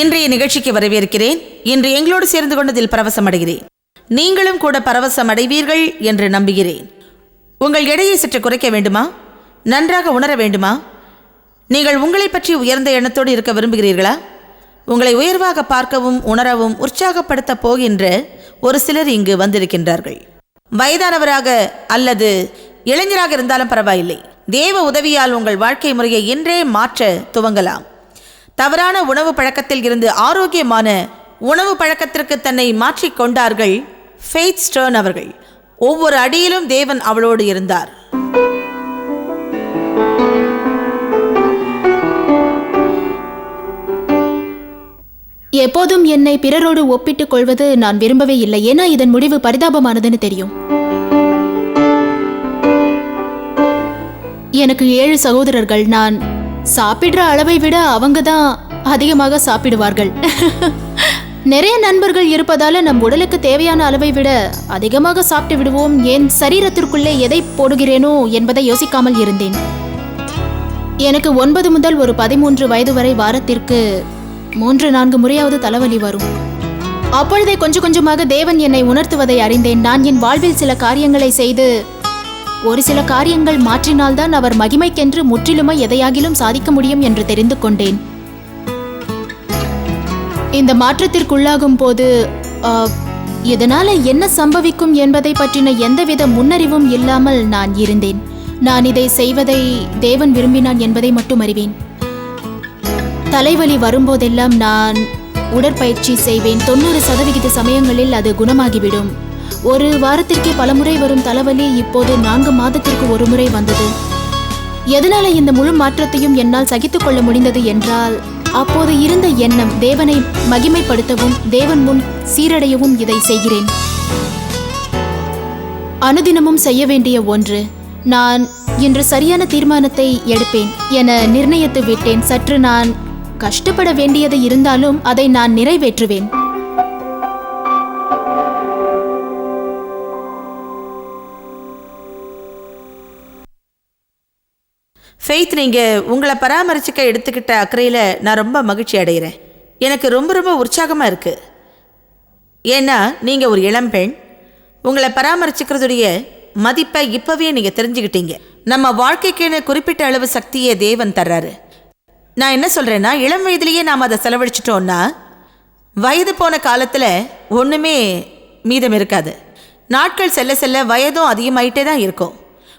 இன்றைய நிகழ்ச்சிக்கு வரவேற்கிறேன். இன்று எங்களோடு சேர்ந்து கொண்டதில் பரவசம் அடைகிறேன் நீங்களும் கூட பரவசம் அடைவீர்கள் என்று நம்புகிறேன். உங்கள் எடையை சற்று குறைக்க வேண்டுமா? நன்றாக உணர வேண்டுமா? நீங்கள் உங்களை பற்றி உயர்ந்த எண்ணத்தோடு இருக்க விரும்புகிறீர்களா? உங்களை உயர்வாக பார்க்கவும் உணரவும் உற்சாகப்படுத்த போகின்ற ஒரு சிலர் இங்கு வந்திருக்கின்றார்கள். வயதானவராக அல்லது இளைஞராக இருந்தாலும் பரவாயில்லை. தேவ உதவியால் உங்கள் வாழ்க்கை முறையை இன்றே மாற்ற துவங்கலாம். தவறான உணவு பழக்கத்தில் இருந்து ஆரோக்கியமான உணவு பழக்கத்திற்கு தன்னை மாற்றிக் கொண்டார்கள் ஃபெய்த் ஸ்டர்ன் அவர்கள். ஒவ்வொரு அடியிலும் தேவன் அவளோடு இருந்தார். எப்போதும் என்னை பிறரோடு ஒப்பிட்டுக் கொள்வது நான் விரும்பவே இல்லை. ஏன்னா இதன் முடிவு பரிதாபமானதுன்னு தெரியும். எனக்கு ஏழு சகோதரர்கள். நான் சாப்பிடுற அளவை விட அவங்க தான் அதிகமாக சாப்பிடுவார்கள். நிறைய நண்பர்கள் இருப்பதால நம் உடலுக்கு தேவையான அளவை விட அதிகமாக சாப்பிட்டு விடுவோம். என் சரீரத்திற்குள்ளே எதை போடுகிறேனோ என்பதை யோசிக்காமல் இருந்தேன். எனக்கு ஒன்பது முதல் ஒரு பதிமூன்று வயது வரை வாரத்திற்கு மூன்று நான்கு முறையாவது தலைவலி வரும். அப்பொழுதே கொஞ்சம் கொஞ்சமாக தேவன் என்னை உணர்த்துவதை அறிந்தேன். நான் என் வாழ்வில் சில காரியங்களை செய்து ஒரு சில காரியங்கள் மாற்றினால்தான் அவர் மகிமைக்கென்று முற்றிலுமாய் எதையாகிலும் சாதிக்க முடியும் என்று தெரிந்து கொண்டேன். இந்த மாற்றத்திற்குள்ளாகும் போது இதனால என்ன சம்பவிக்கும் என்பதை பற்றின எந்தவித முன்னறிவும் இல்லாமல் நான் இருந்தேன். நான் இதை செய்வதை தேவன் விரும்பினான் என்பதை மட்டும் அறிவேன். தலைவலி வரும்போதெல்லாம் நான் உடற்பயிற்சி செய்வேன். தொண்ணூறு சதவிகித சமயங்களில் அது குணமாகிவிடும். ஒரு வாரத்திற்கே பலமுறை வரும் தலைவலி இப்போது நான்கு மாதத்திற்கு ஒரு முறை வந்தது. எதனால இந்த முழு மாற்றத்தையும் என்னால் சகித்துக் கொள்ள முடிந்தது என்றால் அப்போது இருந்த எண்ணம் தேவனை மகிமைப்படுத்தவும் தேவன் முன் சீரடையவும் இதை செய்கிறேன். அனுதினமும் செய்ய வேண்டிய ஒன்று நான் இன்று சரியான தீர்மானத்தை எடுப்பேன் என நிர்ணயித்து விட்டேன். சற்று நான் கஷ்டப்பட வேண்டியது இருந்தாலும் அதை நான் நிறைவேற்றுவேன். ஃபெய்த் நீங்கள் உங்களை பராமரிச்சுக்க எடுத்துக்கிட்ட அக்கறையில் நான் ரொம்ப மகிழ்ச்சி அடைகிறேன். எனக்கு ரொம்ப ரொம்ப உற்சாகமாக இருக்குது ஏன்னா நீங்கள் ஒரு இளம்பெண் உங்களை பராமரிச்சுக்கிறதுடைய மதிப்பை இப்போவே நீங்கள் தெரிஞ்சுக்கிட்டீங்க. நம்ம வாழ்க்கைக்குன்னு குறிப்பிட்ட அளவு சக்தியை தேவன் தர்றாரு. நான் என்ன சொல்கிறேன்னா இளம் வயதிலேயே நாம் அதை செலவழிச்சிட்டோன்னா வயது போன காலத்தில் ஒன்றுமே மீதம் இருக்காது. நாட்கள் செல்ல செல்ல வயதும் அதிகமாயிட்டே தான் இருக்கும்.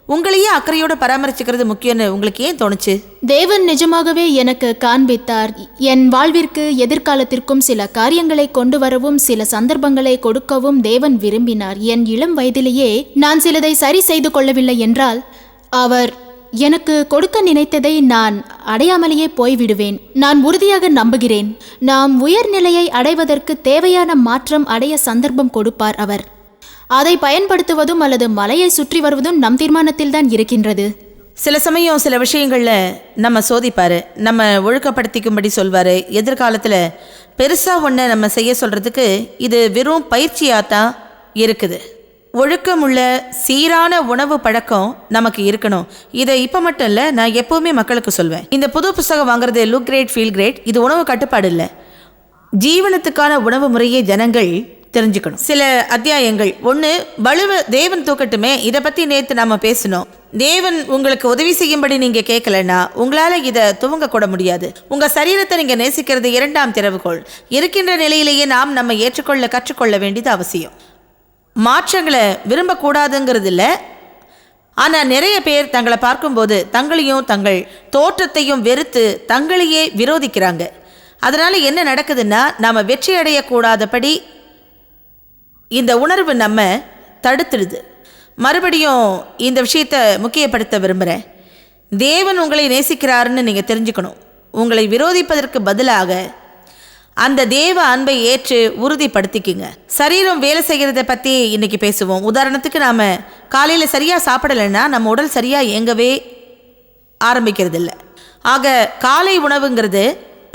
உங்களையே அக்கறையோட பராமரிச்சுக்கிறது முக்கியம்னு உங்களுக்கு ஏன் தோணுச்சு? தேவன் நிஜமாகவே எனக்கு காண்பித்தார். என் வாழ்விற்கு எதிர்காலத்திற்கும் சில காரியங்களை கொண்டு வரவும் சில சந்தர்ப்பங்களை கொடுக்கவும் தேவன் விரும்பினார். என் இளம் வயதிலேயே நான் சிலதை சரி செய்து கொள்ளவில்லை என்றால் அவர் எனக்கு கொடுக்க நினைத்ததை நான் அடையாமலேயே போய்விடுவேன். நான் உறுதியாக நம்புகிறேன். நாம் உயர்நிலையை அடைவதற்கு தேவையான மாற்றம் அடைய சந்தர்ப்பம் கொடுப்பார் அவர். அதை பயன்படுத்துவதும் அல்லது மலையை சுற்றி வருவதும் நம் தீர்மானத்தில் தான் இருக்கின்றது. சில சமயம் சில விஷயங்களில் நம்ம சோதிப்பார் நம்ம ஒழுக்கப்படுத்திக்கும்படி சொல்வார். எதிர்காலத்தில் பெருசாக ஒன்றை நம்ம செய்ய சொல்கிறதுக்கு இது வெறும் பயிற்சியாக தான் இருக்குது. ஒழுக்கமுள்ள சீரான உணவு பழக்கம் நமக்கு இருக்கணும். இதை இப்போ மட்டும் இல்லை நான் எப்போவுமே மக்களுக்கு சொல்வேன். இந்த புது புஸ்தகம் வாங்குறது லுக் கிரேட் ஃபீல் கிரேட் இது உணவு கட்டுப்பாடு இல்லை. ஜீவனத்துக்கான உணவு முறையை ஜனங்கள் தெரிஞ்சுக்கணும். சில அத்தியாயங்கள். ஒன்று வலுவ தேவன் தூக்கட்டுமே இதை பற்றி நேற்று நாம் பேசினோம். தேவன் உங்களுக்கு உதவி செய்யும்படி நீங்கள் கேட்கலன்னா உங்களால் இதை துவங்க கூட முடியாது. உங்கள் சரீரத்தை நீங்கள் நேசிக்கிறது இரண்டாம் திறவுகோள். இருக்கின்ற நிலையிலேயே நாம் நம்ம ஏற்றுக்கொள்ள கற்றுக்கொள்ள வேண்டியது அவசியம். மாற்றங்களை விரும்பக்கூடாதுங்கிறது இல்லை ஆனால் நிறைய பேர் தங்களை பார்க்கும்போது தங்களையும் தங்கள் தோற்றத்தையும் வெறுத்து தங்களையே விரோதிக்கிறாங்க. அதனால் என்ன நடக்குதுன்னா நாம் வெற்றி அடையக்கூடாதபடி இந்த உணர்வு நம்ம தடுத்துடுது. மறுபடியும் இந்த விஷயத்தை முக்கியப்படுத்த விரும்புகிறேன் தேவன் உங்களை நேசிக்கிறாருன்னு நீங்கள் தெரிஞ்சுக்கணும். உங்களை விரோதிப்பதற்கு பதிலாக அந்த தேவ அன்பை ஏற்று உறுதிப்படுத்திக்குங்க. சரீரம் வேலை செய்கிறத பற்றி இன்றைக்கி பேசுவோம். உதாரணத்துக்கு நாம் காலையில் சரியாக சாப்பிடலைன்னா நம்ம உடல் சரியாக இயங்கவே ஆரம்பிக்கிறது இல்லை ஆக காலை உணவுங்கிறது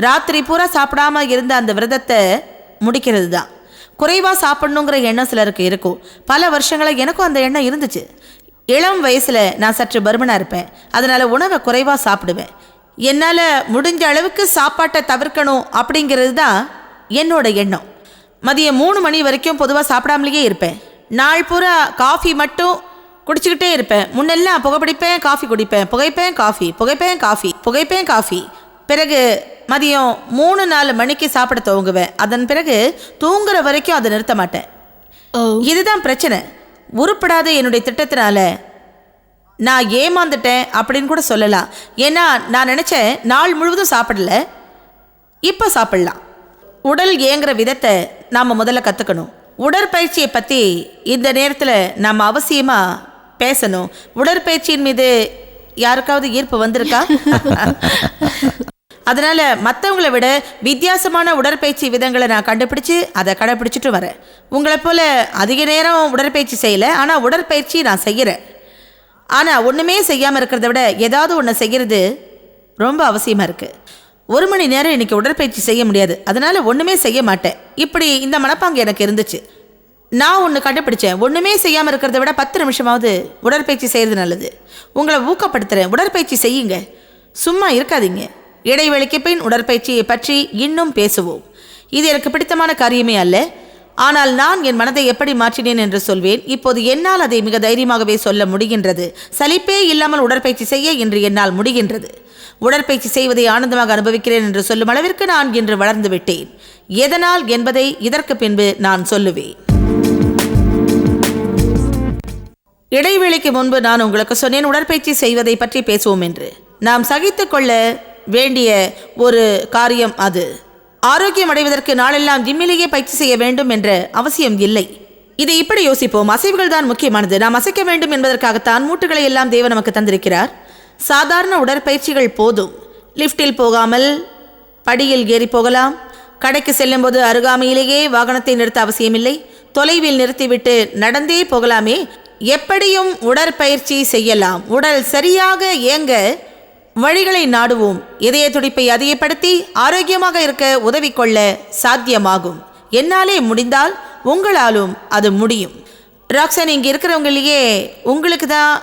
ராத்திரி பூரா சாப்பிடாம இருந்த அந்த விரதத்தை முடிக்கிறது தான் குறைவாக சாப்பிடணுங்கிற எண்ணம் சிலருக்கு இருக்கும். பல வருஷங்களாக எனக்கும் அந்த எண்ணம் இருந்துச்சு. இளம் வயசில் நான் சற்று பருமனாக இருப்பேன். அதனால் உணவை குறைவாக சாப்பிடுவேன். என்னால் முடிஞ்ச அளவுக்கு சாப்பாட்டை தவிர்க்கணும் அப்படிங்கிறது தான் என்னோட எண்ணம். மதியம் மூணு மணி வரைக்கும் பொதுவாக சாப்பிடாமலேயே இருப்பேன். நாள் பூரா காஃபி மட்டும் குடிச்சிக்கிட்டே இருப்பேன். முன்னெல்லாம் புகைப்பிடிப்பேன் காஃபி குடிப்பேன். புகைப்பேன் காஃபி. புகைப்பேன் காஃபி. புகைப்பேன் காஃபி. பிறகு மதியம் மூணு நாலு மணிக்கு சாப்பிட துவங்குவேன். அதன் பிறகு தூங்குற வரைக்கும் அதை நிறுத்த மாட்டேன். இதுதான் பிரச்சனை. உருப்படாத என்னுடைய திட்டத்தினால நான் ஏமாந்துட்டேன் அப்படின்னு கூட சொல்லலாம். ஏன்னா நான் நினச்சேன் நாள் முழுவதும் சாப்பிடல. இப்போ சாப்பிடலாம். உடல் ஏங்குற விதத்தை நாம் முதல்ல கற்றுக்கணும் உடற்பயிற்சியை பற்றி இந்த நேரத்தில் நாம் அவசியமாக பேசணும். உடற்பயிற்சியின் மீது யாருக்காவது ஈர்ப்பு வந்திருக்கா? அதனால் மற்றவங்களை விட வித்தியாசமான உடற்பயிற்சி விதங்களை நான் கண்டுபிடிச்சி அதை கடைப்பிடிச்சிட்டு வரேன். உங்களை போல் அதிக நேரம் உடற்பயிற்சி செய்யலை ஆனால் உடற்பயிற்சி நான் செய்கிறேன் ஆனால் ஒன்றுமே செய்யாமல் இருக்கிறத விட ஏதாவது ஒன்று செய்கிறது ரொம்ப அவசியமாக இருக்குது ஒரு மணி நேரம் இன்றைக்கி உடற்பயிற்சி செய்ய முடியாது அதனால் ஒன்றுமே செய்ய மாட்டேன். இப்படி இந்த மனப்பாங்கு எனக்கு இருந்துச்சு. நான் ஒன்று கண்டுபிடிச்சேன் ஒன்றுமே செய்யாமல் இருக்கிறத விட பத்து நிமிஷமாவது உடற்பயிற்சி செய்கிறது நல்லது. உங்களை ஊக்கப்படுத்துகிறேன் உடற்பயிற்சி செய்யுங்க. சும்மா இருக்காதீங்க. இடைவெளிக்கு பின் உடற்பயிற்சியை பற்றி இன்னும் பேசுவோம். இது எனக்கு பிடித்தமான காரியமே அல்ல. ஆனால் நான் என் மனதை எப்படி மாற்றினேன் என்று சொல்வேன். இப்போது என்னால் அதை மிக தைரியமாகவே சொல்ல முடிகின்றது. சலிப்பே இல்லாமல் உடற்பயிற்சி செய்ய இன்று என்னால் முடிகின்றது. உடற்பயிற்சி செய்வதை ஆனந்தமாக அனுபவிக்கிறேன் என்று சொல்லும் அளவிற்கு நான் இன்று வளர்ந்து விட்டேன். எதனால் என்பதை இதற்கு பின்பு நான் சொல்லுவேன். இடைவேளைக்கு முன்பு நான் உங்களுக்கு சொன்னேன் உடற்பயிற்சி செய்வதை பற்றி பேசுவோம் என்று. நாம் சகித்துக்கொள்ள வேண்டிய ஒரு காரியம் அது. ஆரோக்கியம் அடைவதற்கு நாளெல்லாம் ஜிம்மிலேயே பயிற்சி செய்ய வேண்டும் என்ற அவசியம் இல்லை. இதை இப்படி யோசிப்போம். அசைவுகள் தான் முக்கியமானது. நாம் அசைக்க வேண்டும் என்பதற்காகத்தான் மூட்டுகளை எல்லாம் தேவன் நமக்கு தந்திருக்கிறார். சாதாரண உடற்பயிற்சிகள் போதும். லிஃப்டில் போகாமல் படியில் ஏறி போகலாம். கடைக்கு செல்லும்போது அருகாமையிலேயே வாகனத்தை நிறுத்த அவசியமில்லை. தொலைவில் நிறுத்திவிட்டு நடந்தே போகலாமே. எப்படியும் உடற்பயிற்சி செய்யலாம். உடல் சரியாக இயங்க வழிகளை நாடுவோம். இதய துடிப்பை அதிகப்படுத்தி ஆரோக்கியமாக இருக்க உதவி கொள்ள சாத்தியமாகும். என்னாலே முடிந்தால் உங்களாலும் அது முடியும். ராக்ஸன் இங்கே இருக்கிறவங்களையே உங்களுக்கு தான்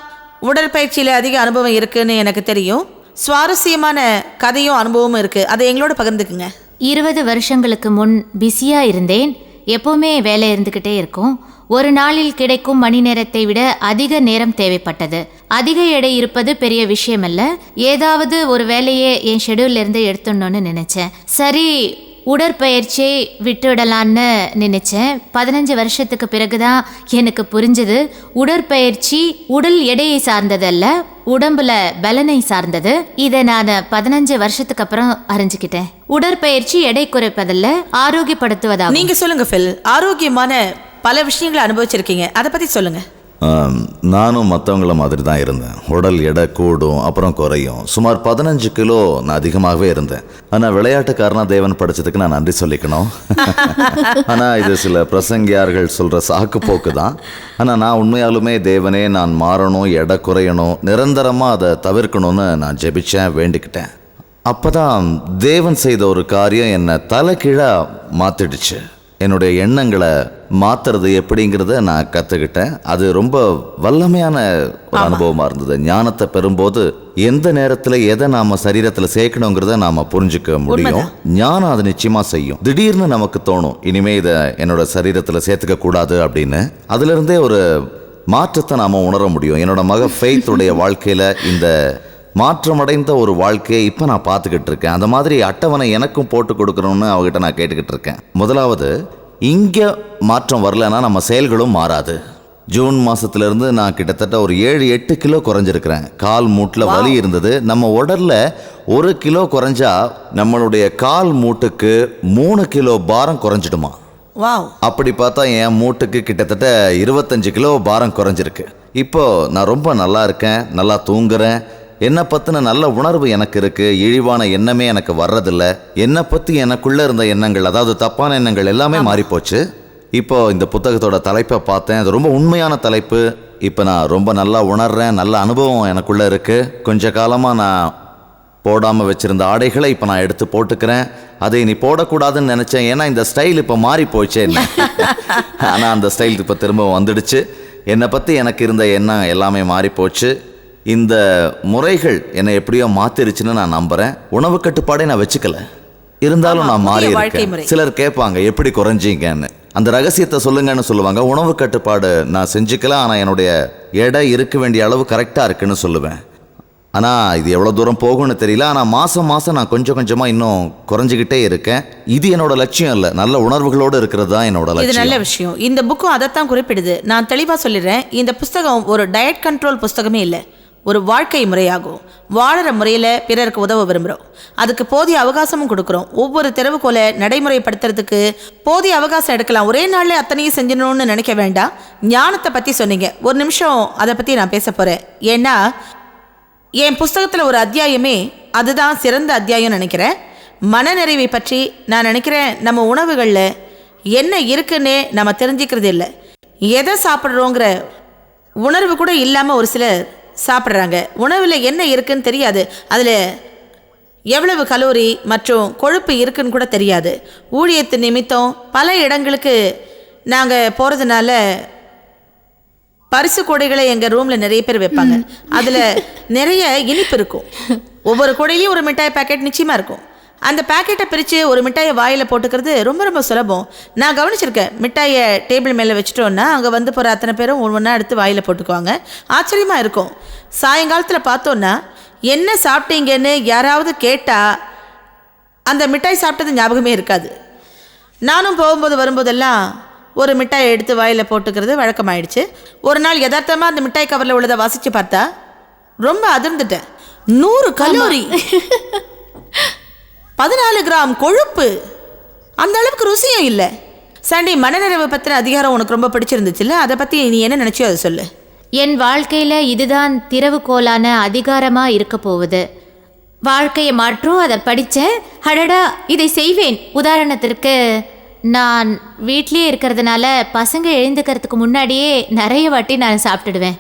உடற்பயிற்சியில் அதிக அனுபவம் இருக்குன்னு எனக்கு தெரியும். சுவாரஸ்யமான கதையும் அனுபவமும் இருக்குது அதை எங்களோட பகிர்ந்துக்குங்க. இருபது வருஷங்களுக்கு முன் பிஸியாக இருந்தேன். எப்போவுமே வேலை இருந்துக்கிட்டே இருக்கும். ஒரு நாளில் கிடைக்கும் மணி நேரத்தை விட அதிக நேரம் தேவைப்பட்டது. அதிக எடை இருப்பது பெரிய விஷயமல்ல. ஏதாவது ஒரு வேலையை என் ஷெடியூல்ல இருந்து எடுத்துடணும்னு நினைச்சேன். சரி உடற்பயிற்சியை விட்டுவிடலான்னு நினைச்சேன். பதினஞ்சு வருஷத்துக்கு பிறகுதான் எனக்கு புரிஞ்சது. உடற்பயிற்சி உடல் எடையை சார்ந்ததல்ல உடம்புல பலனை சார்ந்தது. இதை நான் பதினஞ்சு வருஷத்துக்கு அப்புறம் அறிஞ்சுக்கிட்டேன். உடற்பயிற்சி எடை குறைப்பதல்ல ஆரோக்கியப்படுத்துவதா நீங்க சொல்லுங்க ஃபில் ஆரோக்கியமான பல விஷயங்களை அனுபவிச்சிருக்கீங்க. அதை பத்தி சொல்லுங்க. ஆம், நானும் மற்றவங்கள மாதிரி தான் இருந்தேன். உடல் எடை கூடும் அப்புறம் குறையும். சுமார் பதினஞ்சு கிலோ நான் அதிகமாகவே இருந்தேன். ஆனால் விளையாட்டுக்காரனா தேவன் படிச்சதுக்கு நான் நன்றி சொல்லிக்கணும். ஆனால் இது சில பிரசங்கியார்கள் சொல்கிற சாக்கு போக்கு தான் ஆனால் நான் உண்மையாலுமே தேவனே நான் மாறணும் எடை குறையணும் நிரந்தரமாக அதை தவிர்க்கணும்னு நான் ஜெபிச்சேன் வேண்டிக்கிட்டேன். அப்பதான் தேவன் செய்த ஒரு காரியம் என்னை தலைகீழாக மாற்றிடுச்சு என்னுடைய எண்ணங்களை மாத்துறது எப்படிங்கிறத நான் கற்றுக்கிட்டேன் அது ரொம்ப வல்லமையான ஒரு அனுபவமாக இருந்தது. ஞானத்தை பெறும்போது எந்த நேரத்தில் எதை நாம் சரீரத்தில் சேர்க்கணுங்கிறத நாம் புரிஞ்சுக்க முடியும். ஞானம் அது நிச்சயமாக செய்யும். திடீர்னு நமக்கு தோணும் இனிமே இதை என்னோட சரீரத்தில் சேர்த்துக்க கூடாது அப்படின்னு. அதுலேருந்தே ஒரு மாற்றத்தை நாம் உணர முடியும். என்னோட மக ஃபெய்த்துடைய வாழ்க்கையில் இந்த மாற்றமடைந்த ஒரு வாழ்க்கையை இப்போ நான் பார்த்துக்கிட்டு இருக்கேன். அந்த மாதிரி அட்டவணை எனக்கும் போட்டு கொடுக்கணும்னு அவகிட்ட நான் கேட்டுக்கிட்டு இருக்கேன். முதலாவது இங்கே மாற்றம் வரலன்னா நம்ம செயல்களும் மாறாது. ஜூன் மாசத்திலிருந்து நான் கிட்டத்தட்ட ஒரு ஏழு எட்டு கிலோ குறைஞ்சிருக்கிறேன். கால் மூட்டில் வலி இருந்தது. நம்ம உடல்ல ஒரு கிலோ குறைஞ்சா நம்மளுடைய கால் மூட்டுக்கு மூணு கிலோ பாரம் குறைஞ்சிடுமா? வாவ். அப்படி பார்த்தா என் மூட்டுக்கு கிட்டத்தட்ட இருபத்தஞ்சு கிலோ பாரம் குறைஞ்சிருக்கு. இப்போ நான் ரொம்ப நல்லா இருக்கேன் நல்லா தூங்குறேன். என்னை பற்றின நல்ல உணர்வு எனக்கு இருக்கு இழிவான எண்ணமே எனக்கு வர்றதில்ல. என்னை பற்றி எனக்குள்ள இருந்த எண்ணங்கள் அதாவது தப்பான எண்ணங்கள் எல்லாமே மாறிப்போச்சு. இப்போ இந்த புத்தகத்தோட தலைப்பை பார்த்தேன். அது ரொம்ப உண்மையான தலைப்பு. இப்போ நான் ரொம்ப நல்லா உணர்றேன் நல்ல அனுபவம் எனக்குள்ள இருக்கு. கொஞ்ச காலமாக நான் போடாமல் வச்சிருந்த ஆடைகளை இப்போ நான் எடுத்து போட்டுக்கிறேன். அதை நீ போடக்கூடாதுன்னு நினச்சேன். ஏன்னா இந்த ஸ்டைல் இப்போ மாறி போச்சே ஆனால் அந்த ஸ்டைல் இப்போ திரும்ப வந்துடுச்சு. என்னை பற்றி எனக்கு இருந்த எண்ணம் எல்லாமே மாறி போச்சு இந்த முறைகள் என்னை எப்படியோ மாத்திருச்சுன்னு நான் நம்புறேன். உணவு கட்டுப்பாடை நான் வச்சுக்கல. இருந்தாலும் நான் மாறி. இருக்கேன் சிலர் கேட்பாங்க எப்படி குறைஞ்சீங்கன்னு? அந்த ரகசியத்தை சொல்லுங்கன்னு சொல்லுவாங்க. உணவு கட்டுப்பாடு நான் செஞ்சுக்கல ஆனால் என்னுடைய எடை இருக்க வேண்டிய அளவு கரெக்டாக இருக்குன்னு சொல்லுவேன். ஆனால் இது எவ்வளோ தூரம் போகும்னு தெரியல. ஆனால் மாதம் மாதம் நான் கொஞ்சம் கொஞ்சமாக இன்னும் குறைஞ்சிக்கிட்டே இருக்கேன். இது என்னோட லட்சியம் இல்லை. நல்ல உணர்வுகளோடு இருக்கிறது தான் என்னோட இது நல்ல லட்சியம். விஷயம். இந்த புக்கும் அதைத்தான் குறிப்பிடுது. நான் தெளிவாக சொல்லிடுறேன். இந்த புஸ்தகம் ஒரு டயட் கண்ட்ரோல் புஸ்தகமே இல்லை. ஒரு வாழ்க்கை முறையாகும். வாழற முறையில் பிறருக்கு உதவ விரும்புகிறோம் அதுக்கு போதிய அவகாசமும் கொடுக்குறோம். ஒவ்வொரு திறவுகோலை நடைமுறைப்படுத்துறதுக்கு போதிய அவகாசம் எடுக்கலாம். ஒரே நாளில் அத்தனையும் செஞ்சிடணும்னு நினைக்க வேண்டாம். ஞானத்தை பற்றி சொன்னீங்க. ஒரு நிமிஷம் அதை பற்றி நான் பேச போகிறேன் ஏன்னா என் புஸ்தகத்தில் ஒரு அத்தியாயமே அதுதான் சிறந்த அத்தியாயம் நினைக்கிறேன். மனநிறைவை பற்றி நான் நினைக்கிறேன் நம்ம உணவுகளில் என்ன இருக்குன்னே நம்ம தெரிஞ்சுக்கிறது இல்லை எதை சாப்பிட்றோங்கிற உணர்வு கூட இல்லாமல் ஒரு சிலர் சாப்பிட்றாங்க. உணவில் என்ன இருக்குன்னு தெரியாது. அதில் எவ்வளவு கலோரி மற்றும் கொழுப்பு இருக்குன்னு கூட தெரியாது. ஊழியத்து நிமித்தம் பல இடங்களுக்கு நாங்கள் போகிறதுனால பரிசு கொடைகளை எங்கள் ரூமில் நிறைய பேர் வைப்பாங்க. அதில் நிறைய இனிப்பு இருக்கும். ஒவ்வொரு கொடையிலையும் ஒரு மிட்டாய் பாக்கெட் நிச்சயமாக இருக்கும். அந்த பாக்கெட்டை பிரித்து ஒரு மிட்டாயை வாயில் போட்டுக்கிறது ரொம்ப ரொம்ப சுலபம். நான் கவனிச்சிருக்கேன். மிட்டாயை டேபிள் மேலே வச்சுட்டோன்னா அங்கே வந்து போகிற அத்தனை பேரும் ஒன்று ஒன்றா எடுத்து வாயில் போட்டுக்குவாங்க. ஆச்சரியமாக இருக்கும். சாயங்காலத்தில் பார்த்தோன்னா என்ன சாப்பிட்டீங்கன்னு யாராவது கேட்டால் அந்த மிட்டாய் சாப்பிட்டது ஞாபகமே இருக்காது. நானும் போகும்போது வரும்போதெல்லாம் ஒரு மிட்டாயை எடுத்து வாயில் போட்டுக்கிறது வழக்கமாயிடுச்சு. ஒரு நாள் யதார்த்தமாக அந்த மிட்டாய் கவரில் உள்ளதை வாசித்து பார்த்தா ரொம்ப அதிர்ந்துட்டேன். நூறு கலோரி. பதினாலு கிராம் கொழுப்பு. அந்த அளவுக்கு ருசியும் இல்லை. சாண்டி மனநிறைவு பற்றின அதிகாரம் உனக்கு ரொம்ப பிடிச்சிருந்துச்சுல்ல? அதை பற்றி நீ என்ன நினச்சியோ அதை சொல்லு. என் வாழ்க்கையில் இதுதான் திறவுகோலான அதிகாரமாக இருக்க போகுது. வாழ்க்கையை மாற்றும் அதை படித்தேன் அடடா இதை செய்வேன். உதாரணத்திற்கு நான் வீட்லேயே இருக்கிறதுனால பசங்க எழுந்துக்கிறதுக்கு முன்னாடியே நிறைய வாட்டி நான் சாப்பிட்டுடுவேன்.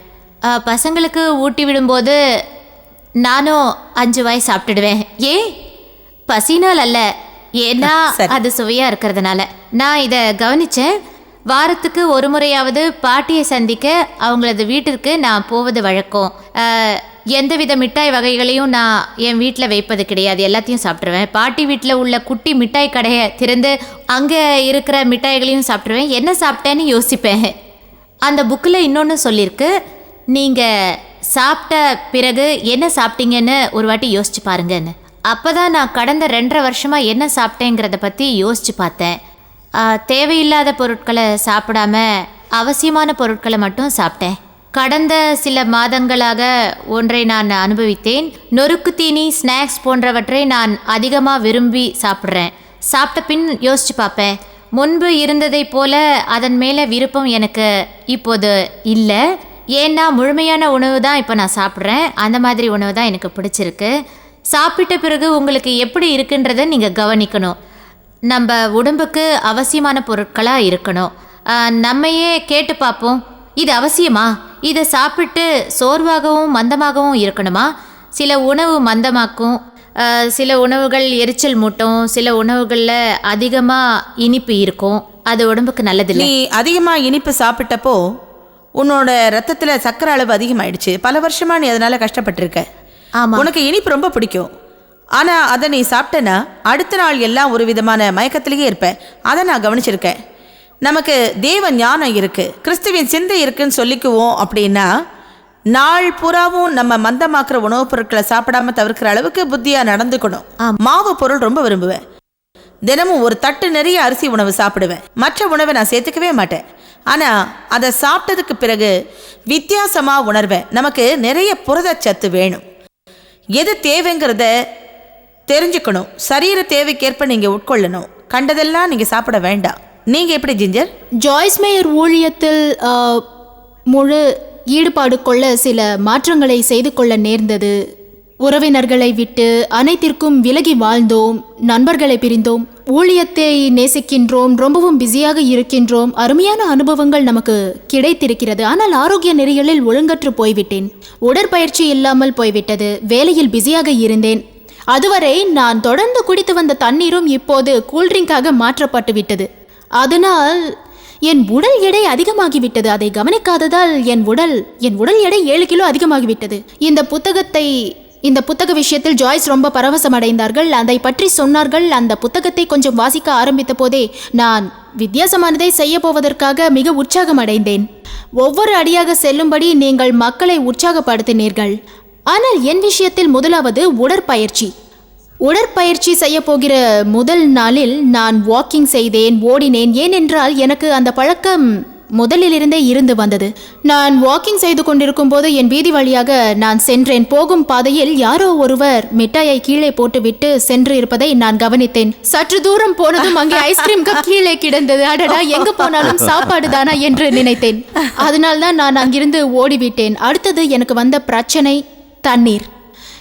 பசங்களுக்கு ஊட்டி விடும்போது நானும் அஞ்சு வாய் சாப்பிட்டுடுவேன். ஏன்? பசினால் அல்ல. ஏன்னா. அது சுவையா இருக்கிறதுனால. நான் இதை கவனிச்சேன். வாரத்துக்கு ஒரு முறையாவது பாட்டியை சந்திக்க அவங்களது வீட்டிற்கு நான் போவது வழக்கம். அஹ், எந்தவித மிட்டாய் வகைகளையும் நான் என் வீட்டில் வைப்பது கிடையாது. எல்லாத்தையும் சாப்பிட்ருவேன் பாட்டி வீட்டில் உள்ள குட்டி மிட்டாய் கடையை திறந்து அங்கே இருக்கிற மிட்டாய்களையும் சாப்பிட்ருவேன் என்ன சாப்பிட்டேன்னு யோசிப்பேன். அந்த புக்கில் இன்னொன்று சொல்லியிருக்கு. நீங்கள் சாப்பிட்ட பிறகு என்ன சாப்பிட்டீங்கன்னு ஒரு வாட்டி யோசிச்சு பாருங்கன்னு. அப்போ தான் நான் கடந்த ரெண்டரை வருஷமாக என்ன சாப்பிட்டேங்கிறத பற்றி யோசித்து பார்த்தேன். தேவையில்லாத பொருட்களை சாப்பிடாம அவசியமான பொருட்களை மட்டும் சாப்பிட்டேன். கடந்த சில மாதங்களாக ஒன்றை நான் அனுபவித்தேன். நொறுக்கு தீனி ஸ்நாக்ஸ் போன்றவற்றை நான் அதிகமாக விரும்பி சாப்பிட்றேன். சாப்பிட்ட பின் யோசித்து பார்ப்பேன். முன்பு இருந்ததைப் போல அதன் மேலே விருப்பம் எனக்கு இப்போது இல்லை. ஏன்னா முழுமையான உணவு தான் இப்போ நான் சாப்பிட்றேன். அந்த மாதிரி உணவு தான் எனக்கு பிடிச்சிருக்கு. சாப்பிட்ட பிறகு உங்களுக்கு எப்படி இருக்குன்றதை நீங்கள் கவனிக்கணும். நம்ம உடம்புக்கு அவசியமான பொருட்களாக இருக்கணும். நம்மையே கேட்டு பார்ப்போம். இது அவசியமா? இதை சாப்பிட்டு சோர்வாகவும் மந்தமாகவும் இருக்கணுமா? சில உணவு மந்தமாக்கும். சில உணவுகள் எரிச்சல் மூட்டும். சில உணவுகளில் அதிகமாக இனிப்பு இருக்கும். அது உடம்புக்கு நல்லதில்லை. நீ அதிகமாக இனிப்பு சாப்பிட்டப்போ உன்னோட ரத்தத்தில் சர்க்கரை அளவு அதிகமாயிடுச்சு. பல வருஷமா நீ அதனால் கஷ்டப்பட்டிருக்க. உனக்கு இனிப்பு ரொம்ப பிடிக்கும். ஆனால் அதை நீ சாப்பிட்டனா அடுத்த நாள் எல்லாம் ஒரு விதமான மயக்கத்திலேயே இருப்ப. அதை நான் கவனிச்சிருக்கேன். நமக்கு தேவ ஞானம் இருக்கு. கிறிஸ்துவின் சிந்தை இருக்குன்னு சொல்லிக்குவோம் அப்படின்னா நாள் பூராவும் நம்ம மந்தமாக்குற உணவுப் பொருட்களை சாப்பிடாம தவிர்க்கிற அளவுக்கு புத்தியா நடந்துக்கணும். மாவு பொருள் ரொம்ப விரும்புவேன். தினமும் ஒரு தட்டு நிறைய அரிசி உணவு சாப்பிடுவேன். மற்ற உணவை நான் சேர்த்துக்கவே மாட்டேன். ஆனால் அதை சாப்பிட்டதுக்கு பிறகு வித்தியாசமாக உணர்வேன். நமக்கு நிறைய புரதச்சத்து வேணும். எது தேவைங்கிறத தெரிஞ்சுக்கணும். சரீர தேவைக்கேற்ப நீங்கள் உட்கொள்ளணும். கண்டதெல்லாம் நீங்கள் சாப்பிட வேண்டாம். நீங்கள் எப்படி ஜிஞ்சர்? ஜாய்ஸ் மேயர் ஊழியத்தில் முழு ஈடுபாடு கொள்ள சில மாற்றங்களை செய்து கொள்ள நேர்ந்தது. உறவினர்களை விட்டு அனைத்திற்கும் விலகி வாழ்ந்தோம் நண்பர்களை பிரிந்தோம் ஊழியத்தை நேசிக்கின்றோம் ரொம்பவும் பிஸியாக இருக்கின்றோம். அருமையான அனுபவங்கள் நமக்கு கிடைத்திருக்கிறது. ஆனால் ஆரோக்கிய நெறிகளில் ஒழுங்கற்று போய்விட்டேன். உடற்பயிற்சி இல்லாமல் போய்விட்டது. வேலையில் பிஸியாக இருந்தேன். அதுவரை நான் தொடர்ந்து குடித்து வந்த தண்ணீரும் இப்போது கூல்ட்ரிங்காக மாற்றப்பட்டு விட்டது. அதனால் என் உடல் எடை அதிகமாகிவிட்டது. அதை கவனிக்காததால் என் உடல் என் உடல் எடை ஏழு கிலோ அதிகமாகிவிட்டது. இந்த புத்தகத்தை இந்த புத்தக விஷயத்தில் ஜாய்ஸ் ரொம்ப பரவசம் அடைந்தார்கள் அதை பற்றி சொன்னார்கள். அந்த புத்தகத்தை கொஞ்சம் வாசிக்க ஆரம்பித்த போதே நான் வித்தியாசமானதை செய்ய போவதற்காக மிக உற்சாகம் அடைந்தேன் ஒவ்வொரு அடியாக செல்லும்படி நீங்கள் மக்களை உற்சாகப்படுத்தினீர்கள். ஆனால் என் விஷயத்தில் முதலாவது உடற்பயிற்சி. உடற்பயிற்சி செய்ய போகிற முதல் நாளில் நான் வாக்கிங் செய்தேன் ஓடினேன். ஏனென்றால் எனக்கு அந்த பழக்கம் முதலிலிருந்தே இருந்து வந்தது. நான் வாக்கிங் செய்து கொண்டிருக்கும் போது என் வீதி வழியாக நான் சென்றேன். போகும் பாதையில் யாரோ ஒருவர் மிட்டாயை கீழே போட்டுவிட்டு சென்று இருப்பதை நான் கவனித்தேன். சற்று தூரம் போனதும் அங்கே ஐஸ்கிரீம் கப் கீழே கிடந்தது. அடடா எங்க போனாலும் சாப்பாடு தானா என்று நினைத்தேன். அதனால்தான் நான் அங்கிருந்து ஓடிவிட்டேன். அடுத்தது எனக்கு வந்த பிரச்சனை தண்ணீர்.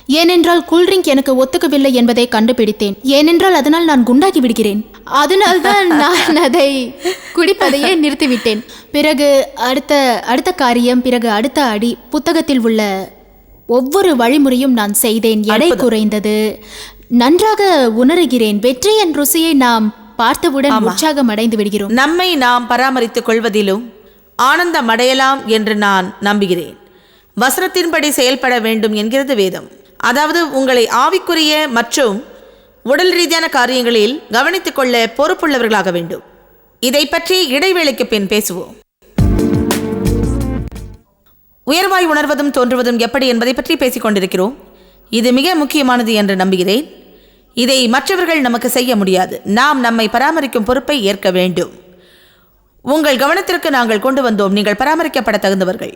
ஏனென்றால் கூல்ட்ரிங்க் எனக்கு ஒத்துக்கவில்லை என்பதை கண்டுபிடித்தேன். ஏனென்றால் அதனால் நான் குண்டாகி விடுகிறேன். அதனால்தான் நான் அதை குடிப்பதையே நிறுத்திவிட்டேன். பிறகு அடுத்த அடுத்த காரியம் பிறகு அடுத்த அடி புத்தகத்தில் உள்ள ஒவ்வொரு வழிமுறையும் நான் செய்தேன். எடை குறைந்தது. நன்றாக உணர்கிறேன். வெற்றியின் ருசியை நாம் பார்த்தவுடன் உற்சாகம் அடைந்து விடுகிறோம். நம்மை நாம் பராமரித்துக் கொள்வதிலும் ஆனந்தம் அடையலாம் என்று நான் நம்புகிறேன். வசனத்தின்படி செயல்பட வேண்டும் என்கிறது வேதம். அதாவது உங்களை ஆவிக்குரிய மற்றும் உடல் ரீதியான காரியங்களில் கவனித்துக் கொள்ள பொறுப்புள்ளவர்களாக வேண்டும். இதை பற்றி இடைவேளைக்கு பின் பேசுவோம். உயர்வாய் உணர்வதும் தோன்றுவதும் எப்படி என்பதை பற்றி பேசிக் கொண்டிருக்கிறோம். இது மிக முக்கியமானது என்று நம்புகிறேன். இதை மற்றவர்கள் நமக்கு செய்ய முடியாது. நாம் நம்மை பராமரிக்கும் பொறுப்பை ஏற்க வேண்டும். உங்கள் கவனத்திற்கு நாங்கள் கொண்டு வந்தோம். நீங்கள் பராமரிக்கப்பட தகுந்தவர்கள்.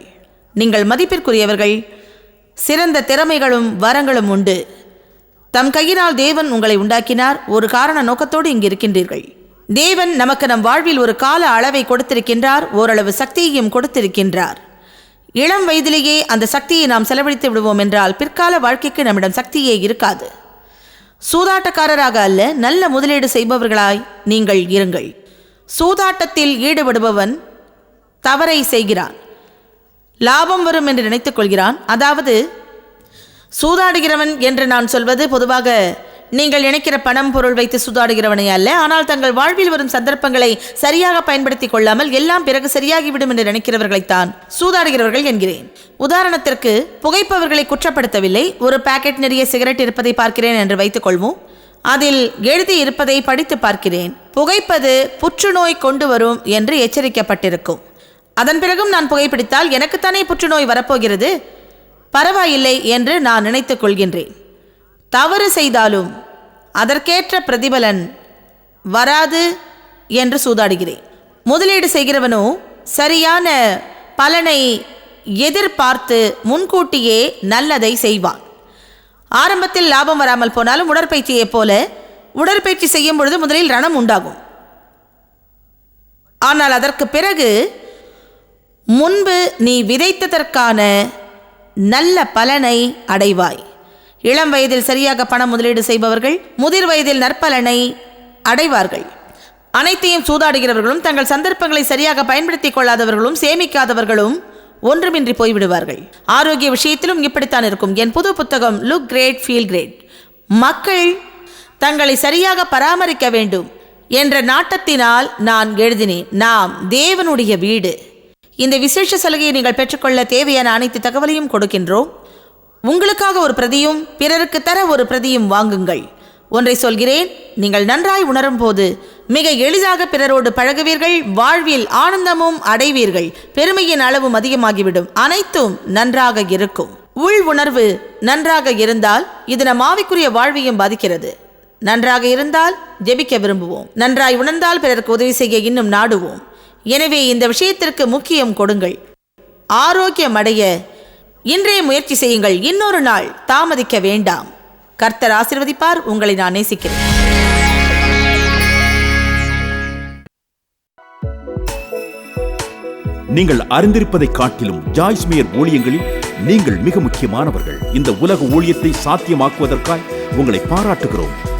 நீங்கள் மதிப்பிற்குரியவர்கள். சிறந்த திறமைகளும் வரங்களும் உண்டு. தம் கையினால் தேவன் உங்களை உண்டாக்கினார். ஒரு காரண நோக்கத்தோடு இங்கு இருக்கின்றீர்கள். தேவன் நமக்கு நம் வாழ்வில் ஒரு கால அளவை கொடுத்திருக்கின்றார். ஓரளவு சக்தியையும் கொடுத்திருக்கின்றார். இளம் வயதிலேயே அந்த சக்தியை நாம் செலவழித்து விடுவோம் என்றால் பிற்கால வாழ்க்கைக்கு நம்மிடம் சக்தியே இருக்காது. சூதாட்டக்காரராக அல்ல நல்ல முதலீடு செய்பவர்களாய் நீங்கள் இருங்கள். சூதாட்டத்தில் ஈடுபடுபவன் தவறை செய்கிறான். லாபம் வரும் என்று நினைத்துக் கொள்கிறான். அதாவது சூதாடுகிறவன் என்று நான் சொல்வது பொதுவாக நீங்கள் நினைக்கிற பணம் பொருள் வைத்து சூதாடுகிறவனை அல்ல. ஆனால் தங்கள் வாழ்வில் வரும் சந்தர்ப்பங்களை சரியாக பயன்படுத்தி கொள்ளாமல் எல்லாம் பிறகு சரியாகிவிடும் என்று நினைக்கிறவர்களைத்தான் சூதாடுகிறவர்கள் என்கிறேன். உதாரணத்திற்கு புகைப்பவர்களை குற்றப்படுத்தவில்லை. ஒரு பாக்கெட் நிறைய சிகரெட் இருப்பதை பார்க்கிறேன் என்று வைத்துக் கொள்வோம். அதில் எழுதி இருப்பதை படித்து பார்க்கிறேன். புகைப்பது புற்றுநோய் கொண்டு வரும் என்று எச்சரிக்கப்பட்டிருக்கும். அதன் பிறகும் நான் புகைப்பிடித்தால் எனக்குத்தானே புற்றுநோய் வரப்போகிறது? பரவாயில்லை என்று நான் நினைத்துக் கொள்கின்றேன். தவறு செய்தாலும் அதற்கேற்ற பிரதிபலன் வராது என்று சூதாடுகிறேன். முதலீடு செய்கிறவனோ சரியான பலனை எதிர்பார்த்து முன்கூட்டியே நல்லதை செய்வான். ஆரம்பத்தில் லாபம் வராமல் போனாலும் உடற்பயிற்சியைப் போல உடற்பயிற்சி செய்யும் பொழுது முதலில் ரணம் உண்டாகும். ஆனால் அதற்கு பிறகு முன்பு நீ விதைத்ததற்கான நல்ல பலனை அடைவாய். இளம் வயதில் சரியாக பணம் முதலீடு செய்பவர்கள் முதிர் வயதில் நற்பலனை அடைவார்கள். அனைத்தையும் சூதாடுகிறவர்களும் தங்கள் சந்தர்ப்பங்களை சரியாக பயன்படுத்திக் கொள்ளாதவர்களும் சேமிக்காதவர்களும் ஒன்றுமின்றி போய்விடுவார்கள். ஆரோக்கிய விஷயத்திலும் இப்படித்தான் இருக்கும். என் புது புத்தகம் லுக் கிரேட் ஃபீல் கிரேட் மக்கள் தங்களை சரியாக பராமரிக்க வேண்டும் என்ற நாட்டத்தினால் நான் எழுதினேன். நாம் தேவனுடைய வீடு. இந்த விசேஷ சலுகையை நீங்கள் பெற்றுக்கொள்ள தேவையான அனைத்து தகவலையும் கொடுக்கின்றோம். உங்களுக்காக ஒரு பிரதியும் பிறருக்கு தர ஒரு பிரதியும் வாங்குங்கள். ஒன்றை சொல்கிறேன் நீங்கள் நன்றாய் உணரும் போது மிக எளிதாக பிறரோடு பழகுவீர்கள் வாழ்வில் ஆனந்தமும் அடைவீர்கள் பெருமையின் அளவும் அதிகமாகிவிடும் அனைத்தும் நன்றாக இருக்கும். உள் உணர்வு நன்றாக இருந்தால் இது நம் ஆவிக்குரிய வாழ்வையும் பாதிக்கிறது. நன்றாக இருந்தால் ஜெபிக்க விரும்புவோம். நன்றாய் உணர்ந்தால் பிறருக்கு உதவி செய்ய இன்னும் நாடுவோம். எனவே இந்த விஷயத்திற்கு முக்கியம் கொடுங்கள். ஆரோக்கியம் அடைய இன்றைய முயற்சி செய்யுங்கள். இன்னொரு நாள் தாமதிக்க வேண்டாம். கர்த்தர் ஆசிர்வதிப்பார். உங்களை நான் நேசிக்கிறேன். நீங்கள் அறிந்திருப்பதை காட்டிலும் ஜாய்ஸ் மேயர் ஊழியங்களில் நீங்கள் மிக முக்கியமானவர்கள். இந்த உலக ஊழியத்தை சாத்தியமாக்குவதற்காய் உங்களை பாராட்டுகிறோம்.